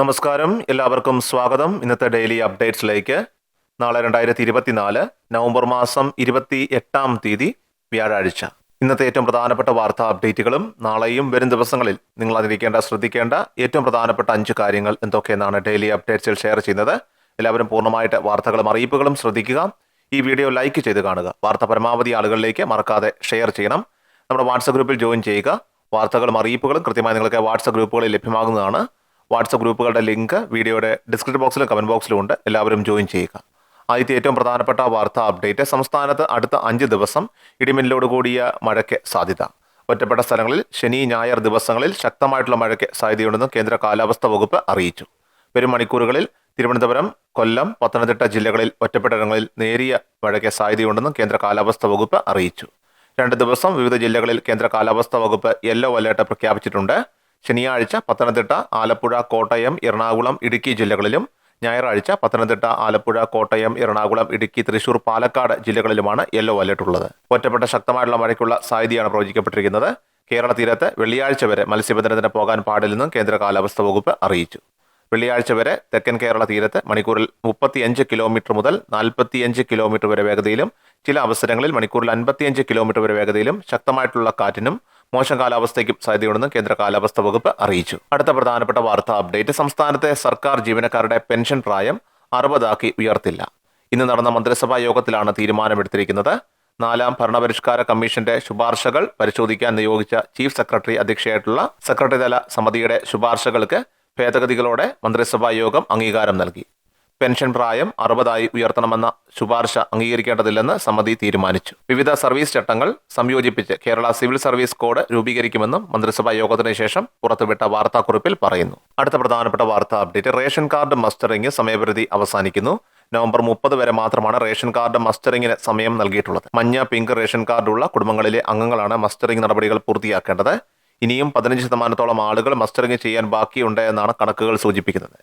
നമസ്കാരം. എല്ലാവർക്കും സ്വാഗതം. ഇന്നത്തെ ഡെയിലി അപ്ഡേറ്റ്സിലേക്ക്. നാളെ രണ്ടായിരത്തി ഇരുപത്തിനാല് നവംബർ മാസം ഇരുപത്തി എട്ടാം തീയതി വ്യാഴാഴ്ച. ഇന്നത്തെ ഏറ്റവും പ്രധാനപ്പെട്ട വാർത്താ അപ്ഡേറ്റുകളും നാളെയും വരും ദിവസങ്ങളിൽ നിങ്ങൾ അതിരിക്കേണ്ട ശ്രദ്ധിക്കേണ്ട ഏറ്റവും പ്രധാനപ്പെട്ട അഞ്ച് കാര്യങ്ങൾ എന്തൊക്കെയെന്നാണ് ഡെയിലി അപ്ഡേറ്റ്സിൽ ഷെയർ ചെയ്യുന്നത്. എല്ലാവരും പൂർണമായിട്ട് വാർത്തകളും അറിയിപ്പുകളും ശ്രദ്ധിക്കുക. ഈ വീഡിയോ ലൈക്ക് ചെയ്ത് കാണുക. വാർത്ത പരമാവധി ആളുകളിലേക്ക് മറക്കാതെ ഷെയർ ചെയ്യണം. നമ്മുടെ വാട്സപ്പ് ഗ്രൂപ്പിൽ ജോയിൻ ചെയ്യുക. വാർത്തകളും അറിയിപ്പുകളും കൃത്യമായി നിങ്ങൾക്ക് വാട്സപ്പ് ഗ്രൂപ്പുകളിൽ ലഭ്യമാകുന്നതാണ്. വാട്സപ്പ് ഗ്രൂപ്പുകളുടെ ലിങ്ക് വീഡിയോയുടെ ഡിസ്ക്രിപ്ഷൻ ബോക്സിലും കമന്റ് ബോക്സിലും ഉണ്ട്. എല്ലാവരും ജോയിൻ ചെയ്യുക. ആദ്യത്തെ ഏറ്റവും പ്രധാനപ്പെട്ട വാർത്താ അപ്ഡേറ്റ് സംസ്ഥാനത്ത് അടുത്ത അഞ്ച് ദിവസം ഇടിമിന്നലോട് കൂടിയ മഴയ്ക്ക് സാധ്യത. ഒറ്റപ്പെട്ട സ്ഥലങ്ങളിൽ ശനി ഞായർ ദിവസങ്ങളിൽ ശക്തമായിട്ടുള്ള മഴയ്ക്ക് സാധ്യതയുണ്ടെന്ന് കേന്ദ്ര കാലാവസ്ഥാ വകുപ്പ് അറിയിച്ചു. വരും മണിക്കൂറുകളിൽ തിരുവനന്തപുരം കൊല്ലം പത്തനംതിട്ട ജില്ലകളിൽ ഒറ്റപ്പെട്ടയിടങ്ങളിൽ നേരിയ മഴയ്ക്ക് സാധ്യതയുണ്ടെന്നും കേന്ദ്ര കാലാവസ്ഥാ വകുപ്പ് അറിയിച്ചു. രണ്ട് ദിവസം വിവിധ ജില്ലകളിൽ കേന്ദ്ര കാലാവസ്ഥാ വകുപ്പ് യെല്ലോ അലേർട്ട് പ്രഖ്യാപിച്ചിട്ടുണ്ട്. ശനിയാഴ്ച പത്തനംതിട്ട ആലപ്പുഴ കോട്ടയം എറണാകുളം ഇടുക്കി ജില്ലകളിലും ഞായറാഴ്ച പത്തനംതിട്ട ആലപ്പുഴ കോട്ടയം എറണാകുളം ഇടുക്കി തൃശൂർ പാലക്കാട് ജില്ലകളിലുമാണ് യെല്ലോ അലേർട്ട് ഉള്ളത്. ഒറ്റപ്പെട്ട ശക്തമായിട്ടുള്ള മഴയ്ക്കുള്ള സാധ്യതയാണ് പ്രവചിക്കപ്പെട്ടിരിക്കുന്നത്. കേരള തീരത്ത് വെള്ളിയാഴ്ച വരെ മത്സ്യബന്ധനത്തിന് പോകാൻ പാടില്ലെന്നും കേന്ദ്ര കാലാവസ്ഥാ വകുപ്പ് അറിയിച്ചു. വെള്ളിയാഴ്ച വരെ തെക്കൻ കേരള തീരത്ത് മണിക്കൂറിൽ മുപ്പത്തിയഞ്ച് കിലോമീറ്റർ മുതൽ നാൽപ്പത്തിയഞ്ച് കിലോമീറ്റർ വരെ വേഗതയിലും ചില അവസരങ്ങളിൽ മണിക്കൂറിൽ അൻപത്തിയഞ്ച് കിലോമീറ്റർ വരെ വേഗതയിലും ശക്തമായിട്ടുള്ള കാറ്റിനും മോശം കാലാവസ്ഥയ്ക്കും സാധ്യതയുണ്ടെന്ന് കേന്ദ്ര കാലാവസ്ഥാ വകുപ്പ് അറിയിച്ചു. അടുത്ത പ്രധാനപ്പെട്ട വാർത്താ അപ്ഡേറ്റ് സംസ്ഥാനത്തെ സർക്കാർ ജീവനക്കാരുടെ പെൻഷൻ പ്രായം അറുപതാക്കി ഉയർത്തില്ല. ഇന്ന് നടന്ന മന്ത്രിസഭാ യോഗത്തിലാണ് തീരുമാനമെടുത്തിരിക്കുന്നത്. നാലാം ഭരണപരിഷ്കാര കമ്മീഷന്റെ ശുപാർശകൾ പരിശോധിക്കാൻ നിയോഗിച്ച ചീഫ് സെക്രട്ടറി അധ്യക്ഷയായിട്ടുള്ള സെക്രട്ടറിതല സമിതിയുടെ ശുപാർശകൾക്ക് ഭേദഗതികളോടെ മന്ത്രിസഭാ യോഗം അംഗീകാരം നൽകി. പെൻഷൻ പ്രായം അറുപതായി ഉയർത്തണമെന്ന ശുപാർശ അംഗീകരിക്കേണ്ടതില്ലെന്ന് സമിതി തീരുമാനിച്ചു. വിവിധ സർവീസ് ചട്ടങ്ങൾ സംയോജിപ്പിച്ച് കേരള സിവിൽ സർവീസ് കോഡ് രൂപീകരിക്കുമെന്നും മന്ത്രിസഭാ യോഗത്തിന് ശേഷം പുറത്തുവിട്ട വാർത്താക്കുറിപ്പിൽ പറയുന്നു. അടുത്ത പ്രധാനപ്പെട്ട വാർത്താ അപ്ഡേറ്റ് റേഷൻ കാർഡ് മസ്റ്ററിംഗ് സമയപരിധി അവസാനിക്കുന്നു. നവംബർ മുപ്പത് വരെ മാത്രമാണ് റേഷൻ കാർഡ് മസ്റ്ററിംഗിന് സമയം നൽകിയിട്ടുള്ളത്. മഞ്ഞ പിങ്ക് റേഷൻ കാർഡുള്ള കുടുംബങ്ങളിലെ അംഗങ്ങളാണ് മസ്റ്ററിംഗ് നടപടികൾ പൂർത്തിയാക്കേണ്ടത്. ഇനിയും പതിനഞ്ച് ശതമാനത്തോളം ആളുകൾ മസ്റ്ററിംഗ് ചെയ്യാൻ ബാക്കിയുണ്ട് എന്നാണ് കണക്കുകൾ സൂചിപ്പിക്കുന്നത്.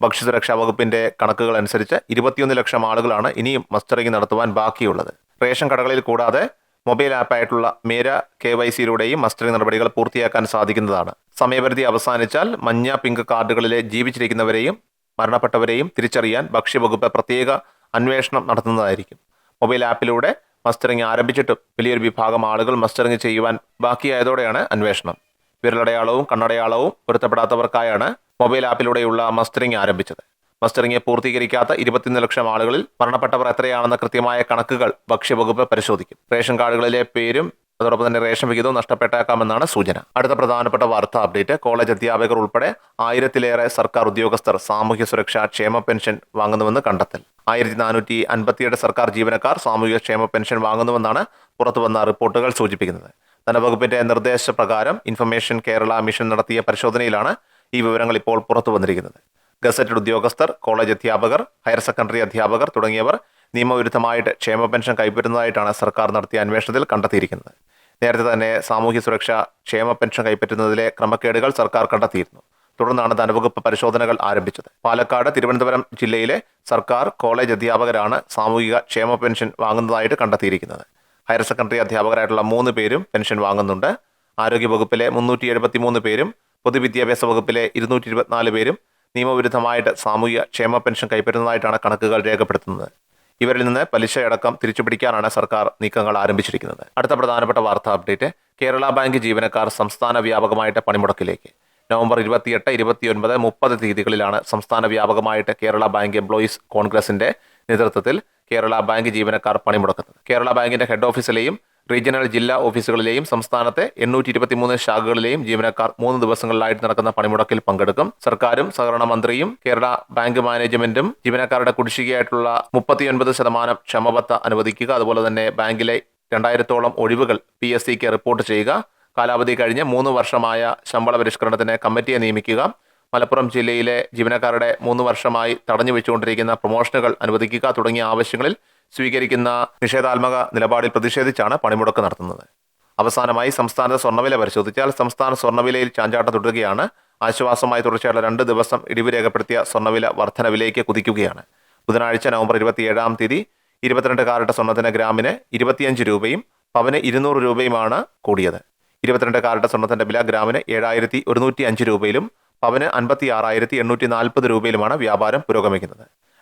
ഭക്ഷ്യസുരക്ഷാ വകുപ്പിന്റെ കണക്കുകൾ അനുസരിച്ച് ഇരുപത്തിയൊന്ന് ലക്ഷം ആളുകളാണ് ഇനിയും മസ്റ്ററിംഗ് നടത്തുവാൻ ബാക്കിയുള്ളത്. റേഷൻ കടകളിൽ കൂടാതെ മൊബൈൽ ആപ്പായിട്ടുള്ള മേര കെ വൈ സിയിലൂടെയും മസ്റ്ററിംഗ് നടപടികൾ പൂർത്തിയാക്കാൻ സാധിക്കുന്നതാണ്. സമയപരിധി അവസാനിച്ചാൽ മഞ്ഞ പിങ്ക് കാർഡുകളിലെ ജീവിച്ചിരിക്കുന്നവരെയും മരണപ്പെട്ടവരെയും തിരിച്ചറിയാൻ ഭക്ഷ്യവകുപ്പ് പ്രത്യേക അന്വേഷണം നടത്തുന്നതായിരിക്കും. മൊബൈൽ ആപ്പിലൂടെ മസ്റ്ററിംഗ് ആരംഭിച്ചിട്ടും വലിയൊരു വിഭാഗം ആളുകൾ മസ്റ്ററിംഗ് ചെയ്യുവാൻ ബാക്കിയായതോടെയാണ് അന്വേഷണം. വിരലടയാളവും കണ്ണടയാളവും പൊരുത്തപ്പെടാത്തവർക്കായാണ് മൊബൈൽ ആപ്പിലൂടെയുള്ള മസ്റ്ററിംഗ് ആരംഭിച്ചത്. മസ്റ്ററിംഗ് പൂർത്തീകരിക്കാത്ത ഇരുപത്തിയൊന്ന് ലക്ഷം ആളുകളിൽ മരണപ്പെട്ടവർ എത്രയാണെന്ന കൃത്യമായ കണക്കുകൾ ഭക്ഷ്യവകുപ്പ് പരിശോധിക്കും. റേഷൻ കാർഡുകളിലെ പേരും അതോടൊപ്പം തന്നെ റേഷൻ വിഹിതവും നഷ്ടപ്പെട്ടേക്കാമെന്നാണ് സൂചന. അടുത്ത പ്രധാനപ്പെട്ട വാർത്താ അപ്ഡേറ്റ് കോളേജ് അധ്യാപകർ ഉൾപ്പെടെ ആയിരത്തിലേറെ സർക്കാർ ഉദ്യോഗസ്ഥർ സാമൂഹ്യ സുരക്ഷാ ക്ഷേമ പെൻഷൻ വാങ്ങുന്നുവെന്ന് കണ്ടെത്തൽ. ആയിരത്തി നാനൂറ്റി അൻപത്തിയേഴ് സർക്കാർ ജീവനക്കാർ സാമൂഹ്യ ക്ഷേമ പെൻഷൻ വാങ്ങുന്നുവെന്നാണ് പുറത്തുവന്ന റിപ്പോർട്ടുകൾ സൂചിപ്പിക്കുന്നത്. ധനവകുപ്പിന്റെ നിർദ്ദേശപ്രകാരം ഇൻഫർമേഷൻ കേരള മിഷൻ നടത്തിയ പരിശോധനയിലാണ് ഈ വിവരങ്ങൾ ഇപ്പോൾ പുറത്തു വന്നിരിക്കുന്നത്. ഗസറ്റഡ് ഉദ്യോഗസ്ഥർ കോളേജ് അധ്യാപകർ ഹയർ സെക്കൻഡറി അധ്യാപകർ തുടങ്ങിയവർ നിയമവിരുദ്ധമായിട്ട് ക്ഷേമ പെൻഷൻ കൈപ്പറ്റുന്നതായിട്ടാണ് സർക്കാർ നടത്തിയ അന്വേഷണത്തിൽ കണ്ടെത്തിയിരിക്കുന്നത്. നേരത്തെ തന്നെ സാമൂഹ്യ സുരക്ഷ ക്ഷേമ പെൻഷൻ കൈപ്പറ്റുന്നതിലെ ക്രമക്കേടുകൾ സർക്കാർ കണ്ടെത്തിയിരുന്നു. തുടർന്നാണ് ധനവകുപ്പ് പരിശോധനകൾ ആരംഭിച്ചത്. പാലക്കാട് തിരുവനന്തപുരം ജില്ലയിലെ സർക്കാർ കോളേജ് അധ്യാപകരാണ് സാമൂഹിക ക്ഷേമ പെൻഷൻ വാങ്ങുന്നതായിട്ട് കണ്ടെത്തിയിരിക്കുന്നത്. ഹയർ സെക്കൻഡറി അധ്യാപകരായിട്ടുള്ള മൂന്ന് പേരും പെൻഷൻ വാങ്ങുന്നുണ്ട്. ആരോഗ്യവകുപ്പിലെ മുന്നൂറ്റി എഴുപത്തി മൂന്ന് പേരും പൊതുവിദ്യാഭ്യാസ വകുപ്പിലെ ഇരുന്നൂറ്റി ഇരുപത്തിനാല് പേരും നിയമവിരുദ്ധമായിട്ട് സാമൂഹ്യ ക്ഷേമ പെൻഷൻ കൈപ്പറ്റുന്നതായിട്ടാണ് കണക്കുകൾ രേഖപ്പെടുത്തുന്നത്. ഇവരിൽ നിന്ന് പലിശയടക്കം തിരിച്ചുപിടിക്കാനാണ് സർക്കാർ നീക്കങ്ങൾ ആരംഭിച്ചിരിക്കുന്നത്. അടുത്ത പ്രധാനപ്പെട്ട വാർത്താ അപ്ഡേറ്റ്. കേരള ബാങ്ക് ജീവനക്കാർ സംസ്ഥാന വ്യാപകമായിട്ട് പണിമുടക്കിലേക്ക്. നവംബർ ഇരുപത്തിയെട്ട് ഇരുപത്തിയൊൻപത് മുപ്പത് തീയതികളിലാണ് സംസ്ഥാന വ്യാപകമായിട്ട് കേരള ബാങ്ക് എംപ്ലോയീസ് കോൺഗ്രസിന്റെ നേതൃത്വത്തിൽ കേരള ബാങ്ക് ജീവനക്കാർ പണിമുടക്കുന്നത്. കേരള ബാങ്കിന്റെ ഹെഡ് ഓഫീസിലെയും റീജിയണൽ ജില്ലാ ഓഫീസുകളിലെയും സംസ്ഥാനത്തെ എണ്ണൂറ്റി ഇരുപത്തിമൂന്ന് ശാഖകളിലെയും ജീവനക്കാർ മൂന്ന് ദിവസങ്ങളിലായിട്ട് നടക്കുന്ന പണിമുടക്കിൽ പങ്കെടുക്കും. സർക്കാരും സഹകരണ മന്ത്രിയും കേരള ബാങ്ക് മാനേജ്മെന്റും ജീവനക്കാരുടെ കുടിശ്ശികയായിട്ടുള്ള മുപ്പത്തിയൊൻപത് ശതമാനം ക്ഷമബത്ത അനുവദിക്കുക. അതുപോലെ തന്നെ ബാങ്കിലെ രണ്ടായിരത്തോളം ഒഴിവുകൾ പി എസ് സിക്ക് റിപ്പോർട്ട് ചെയ്യുക. കാലാവധി കഴിഞ്ഞ് മൂന്ന് വർഷമായ ശമ്പള പരിഷ്കരണത്തിന് കമ്മിറ്റിയെ നിയമിക്കുക. മലപ്പുറം ജില്ലയിലെ ജീവനക്കാരുടെ മൂന്ന് വർഷമായി തടഞ്ഞു വെച്ചുകൊണ്ടിരിക്കുന്ന പ്രൊമോഷനുകൾ അനുവദിക്കുക തുടങ്ങിയ ആവശ്യങ്ങളിൽ സ്വീകരിക്കുന്ന നിഷേധാത്മക നിലപാടിൽ പ്രതിഷേധിച്ചാണ് പണിമുടക്ക് നടത്തുന്നത്. അവസാനമായി സംസ്ഥാനത്തെ സ്വർണവില പരിശോധിച്ചാൽ സംസ്ഥാന സ്വർണവിലയിൽ ചാഞ്ചാട്ടം തുടരുകയാണ്. ആശ്വാസമായി തുടർച്ചയായുള്ള രണ്ട് ദിവസം ഇടിവ് രേഖപ്പെടുത്തിയ സ്വർണവില വർധനവിലേക്ക് കുതിക്കുകയാണ്. ബുധനാഴ്ച നവംബർ ഇരുപത്തിയേഴാം തീയതി ഇരുപത്തിരണ്ട് കാരറ്റ് സ്വർണത്തിന് ഗ്രാമിന് ഇരുപത്തിയഞ്ച് രൂപയും പവന് ഇരുന്നൂറ് രൂപയുമാണ് കൂടിയത്. ഇരുപത്തിരണ്ട് കാരറ്റ് സ്വർണത്തിന്റെ വില ഗ്രാമിന് ഏഴായിരത്തി ഒരുന്നൂറ്റി അഞ്ച് രൂപയിലും പവന് അൻപത്തി ആറായിരത്തി എണ്ണൂറ്റി നാൽപ്പത് രൂപയിലുമാണ് വ്യാപാരം പുരോഗമിക്കുന്നത്.